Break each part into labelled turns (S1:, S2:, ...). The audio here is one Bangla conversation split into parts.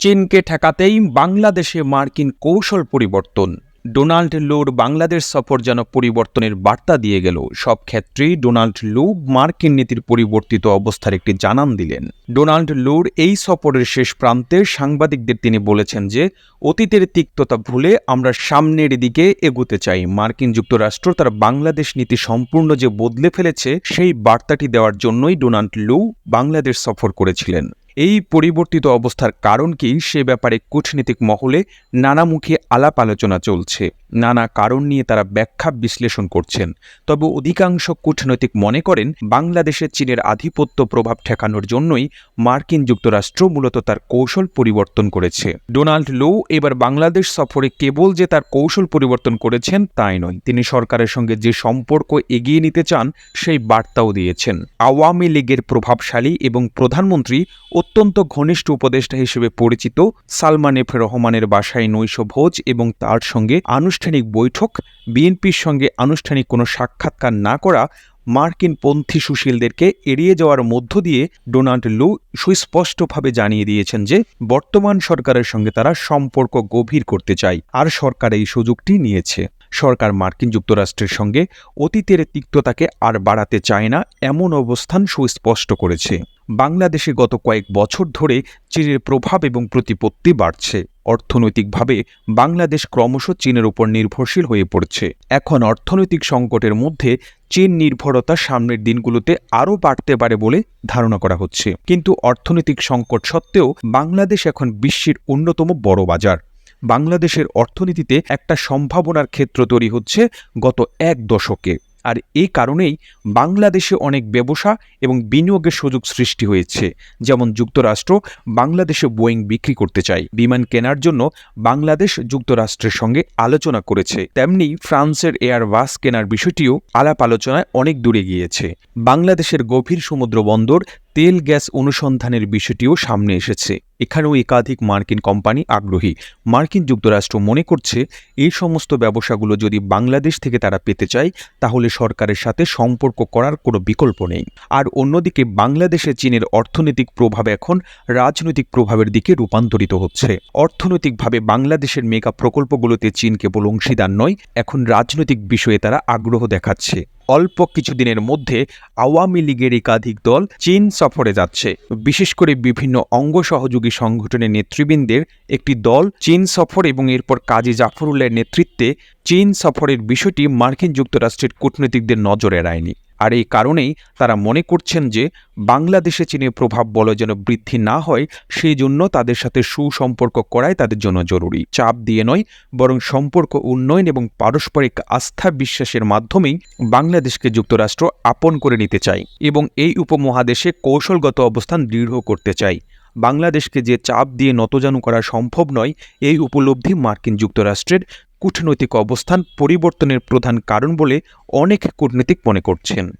S1: চীনকে ঠেকাতেই বাংলাদেশে মার্কিন কৌশল পরিবর্তন। ডোনাল্ড লুর বাংলাদেশ সফর যেন পরিবর্তনের বার্তা দিয়ে গেল, সব ক্ষেত্রেই ডোনাল্ড লু মার্কিন নীতির পরিবর্তিত অবস্থার একটি জানান দিলেন। ডোনাল্ড লুর এই সফরের শেষ প্রান্তে সাংবাদিকদের তিনি বলেছেন যে, অতীতের তিক্ততা ভুলে আমরা সামনের দিকে এগোতে চাই। মার্কিন যুক্তরাষ্ট্র তার বাংলাদেশ নীতি সম্পূর্ণ যে বদলে ফেলেছে, সেই বার্তাটি দেওয়ার জন্যই ডোনাল্ড লু বাংলাদেশ সফর করেছিলেন। এই পরিবর্তিত অবস্থার কারণ কি? সে ব্যাপারে কূটনীতিক মহলে নানামুখী আলাপ আলোচনা চলছে। নানা কারণ নিয়ে তারা ব্যাখ্যা বিশ্লেষণ করছেন। তবে অধিকাংশ কূটনৈতিক মনে করেন, বাংলাদেশে চীনের আধিপত্য প্রভাব ঠেকানোর জন্যই মার্কিন যুক্তরাষ্ট্র মূলত তার কৌশল পরিবর্তন করেছে। ডোনাল্ড লো এবার বাংলাদেশ সফরে কেবল যে তার কৌশল পরিবর্তন করেছেন তাই নয়। তিনি সরকারের সঙ্গে যে সম্পর্ক এগিয়ে নিতে চান, সেই বার্তাও দিয়েছেন। আওয়ামী লীগের প্রভাবশালী এবং প্রধানমন্ত্রী অত্যন্ত ঘনিষ্ঠ উপদেষ্টা হিসেবে পরিচিত সালমান এফ রহমানের বাসায় নৈশ ভোজ এবং তার সঙ্গে আনুষ্ঠানিক বৈঠক, বিএনপির সঙ্গে আনুষ্ঠানিক কোনো সাক্ষাৎকার না করা মার্কিন পন্থী সুশীলদেরকে এড়িয়ে যাওয়ার মধ্য দিয়ে ডোনাল্ড লু সুস্পষ্টভাবে জানিয়ে দিয়েছেন যে বর্তমান সরকারের সঙ্গে তারা সম্পর্ক গভীর করতে চায় আর সরকার এই সুযোগটি নিয়েছে। সরকার মার্কিন যুক্তরাষ্ট্রের সঙ্গে অতীতের তিক্ততাকে আর বাড়াতে চায় না, এমন অবস্থান সুস্পষ্ট করেছে। বাংলাদেশে গত কয়েক বছর ধরে চীনের প্রভাব এবং প্রতিপত্তি বাড়ছে। অর্থনৈতিকভাবে বাংলাদেশ ক্রমশ চীনের উপর নির্ভরশীল হয়ে পড়ছে। এখন অর্থনৈতিক সংকটের মধ্যে চীন নির্ভরতা সামনের দিনগুলোতে আরও বাড়তে পারে বলে ধারণা করা হচ্ছে। কিন্তু অর্থনৈতিক সংকট সত্ত্বেও বাংলাদেশ এখন বিশ্বের অন্যতম বড় বাজার। বাংলাদেশের অর্থনীতিতে একটা সম্ভাবনার ক্ষেত্র তৈরি হচ্ছে গত এক দশকে। আর এ কারণেই বাংলাদেশে অনেক ব্যবসা এবং বিনিয়োগের সুযোগ সৃষ্টি হয়েছে। যেমন যুক্তরাষ্ট্র বাংলাদেশে বোয়িং বিক্রি করতে চায়। বিমান কেনার জন্য বাংলাদেশ যুক্তরাষ্ট্রের সঙ্গে আলোচনা করেছে। তেমনি ফ্রান্সের এয়ারবাস কেনার বিষয়টিও আলাপ আলোচনায় অনেক দূরে গিয়েছে। বাংলাদেশের গভীর সমুদ্র বন্দর তেল গ্যাস অনুসন্ধানের বিষয়টিও সামনে এসেছে। এখানেও একাধিক মার্কিন কোম্পানি আগ্রহী। মার্কিন যুক্তরাষ্ট্র মনে করছে, এই সমস্ত ব্যবসাগুলো যদি বাংলাদেশ থেকে তারা পেতে চায়, তাহলে সরকারের সাথে সম্পর্ক করার কোনো বিকল্প নেই। আর অন্যদিকে, বাংলাদেশে চীনের অর্থনৈতিক প্রভাব এখন রাজনৈতিক প্রভাবের দিকে রূপান্তরিত হচ্ছে। অর্থনৈতিকভাবে বাংলাদেশের মেগা প্রকল্পগুলোতে চীন কেবল অংশীদার নয় এখন রাজনৈতিক বিষয়ে তারা আগ্রহ দেখাচ্ছে। অল্প কিছুদিনের মধ্যে আওয়ামী লীগের একাধিক দল চীন সফরে যাচ্ছে। বিশেষ করে বিভিন্ন অঙ্গ সহযোগী সংগঠনের নেতৃবৃন্দের একটি দল চীন সফর এবং এরপর কাজী জাফরুলের নেতৃত্বে চীন সফরের বিষয়টি মার্কিন যুক্তরাষ্ট্রের কূটনীতিকদের নজরে এড়ায়নি। আর এই কারণেই তারা মনে করছেন যে বাংলাদেশে চীনের প্রভাব বলয় যেন বৃদ্ধি না হয়, সেই জন্য তাদের সাথে সুসম্পর্ক করাই তাদের জন্য জরুরি। চাপ দিয়ে নয়, বরং সম্পর্ক, উন্নয়ন এবং পারস্পরিক আস্থা বিশ্বাসের মাধ্যমেই বাংলাদেশকে যুক্তরাষ্ট্র আপন করে নিতে চায় এবং এই উপমহাদেশে কৌশলগত অবস্থান দৃঢ় করতে চায়। বাংলাদেশকে যে চাপ দিয়ে নতজানু করা সম্ভব নয়, এই উপলব্ধি মার্কিন যুক্তরাষ্ট্রের কূটনৈতিক অবস্থান পরিবর্তনের প্রধান কারণ বলে অনেক কূটনীতিক মনে করছেন।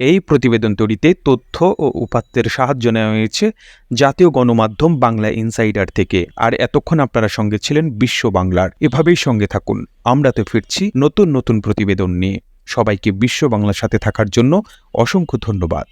S1: এই প্রতিবেদন তৈরিতে তথ্য ও উপাত্তের সাহায্য নেওয়া হয়েছে জাতীয় গণমাধ্যম বাংলা ইনসাইডার থেকে। আর এতক্ষণ আপনারা সঙ্গে ছিলেন বিশ্ব বাংলার। এভাবেই সঙ্গে থাকুন। আমরা তো ফিরছি নতুন নতুন প্রতিবেদন নিয়ে। সবাইকে বিশ্ব বাংলার সাথে থাকার জন্য অসংখ্য ধন্যবাদ।